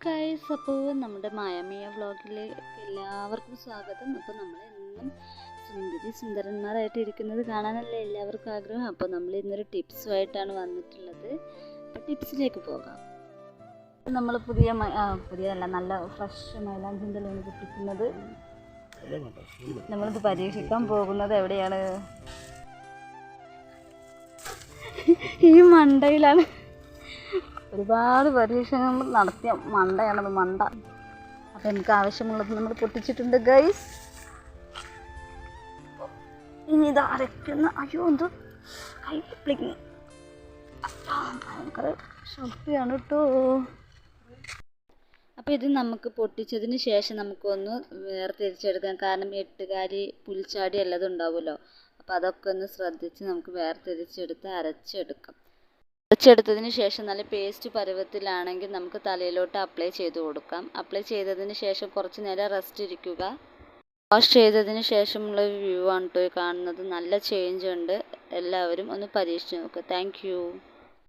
Guys അപ്പോൾ നമ്മുടെ മായാമിയ വ്ളോഗിലെ എല്ലാവർക്കും സ്വാഗതം. അപ്പോൾ നമ്മൾ എന്നും സുന്ദരി സുന്ദരന്മാരായിട്ട് ഇരിക്കുന്നത് കാണാനല്ലേ എല്ലാവർക്കും ആഗ്രഹം. അപ്പോൾ നമ്മൾ ഇന്നൊരു ടിപ്സുമായിട്ടാണ് വന്നിട്ടുള്ളത്. അപ്പോൾ ടിപ്സിലേക്ക് പോകാം. നമ്മൾ പുതിയ പുതിയതല്ല നല്ല ഫ്രഷ് മൈലാഞ്ചിന്തലാണ് കിട്ടിക്കുന്നത്. നമ്മളിത് പരീക്ഷിക്കാൻ പോകുന്നത് എവിടെയാണ്? ഈ മണ്ടയിലാണ്. ഒരുപാട് പരീക്ഷണങ്ങൾ നടത്തിയ മണ്ടയാണത് മണ്ട. അപ്പം നമുക്ക് ആവശ്യമുള്ളത് നമ്മൾ പൊട്ടിച്ചിട്ടുണ്ട് ഗൈസ് ഇനി ഇത് അരയ്ക്കുന്ന അയ്യോ എന്തോ കൈ പ്ലിങ് ഭയങ്കര ശക്തിയാണ് കേട്ടോ അപ്പോൾ ഇത് നമുക്ക് പൊട്ടിച്ചതിന് ശേഷം നമുക്കൊന്ന് വേർതിരിച്ചെടുക്കാം. കാരണം എട്ടുകാരി പുൽച്ചാടി എല്ലാം ഉണ്ടാവുമല്ലോ. അപ്പോൾ അതൊക്കെ ഒന്ന് ശ്രദ്ധിച്ച് നമുക്ക് വേർതിരിച്ചെടുത്ത് അരച്ചെടുക്കാം. അരച്ചെടുത്തതിന് ശേഷം നല്ല പേസ്റ്റ് പരുവത്തിലാണെങ്കിൽ നമുക്ക് തലയിലോട്ട് അപ്ലൈ ചെയ്ത് കൊടുക്കാം. അപ്ലൈ ചെയ്തതിന് ശേഷം കുറച്ച് നേരം റെസ്റ്റ് ഇരിക്കുക. വാഷ് ചെയ്തതിന് ശേഷമുള്ള വ്യൂ ആണ് കേട്ടോ കാണുന്നത്. നല്ല ചേഞ്ച് ഉണ്ട്. എല്ലാവരും ഒന്ന് പരീക്ഷിച്ച് നോക്കുക താങ്ക്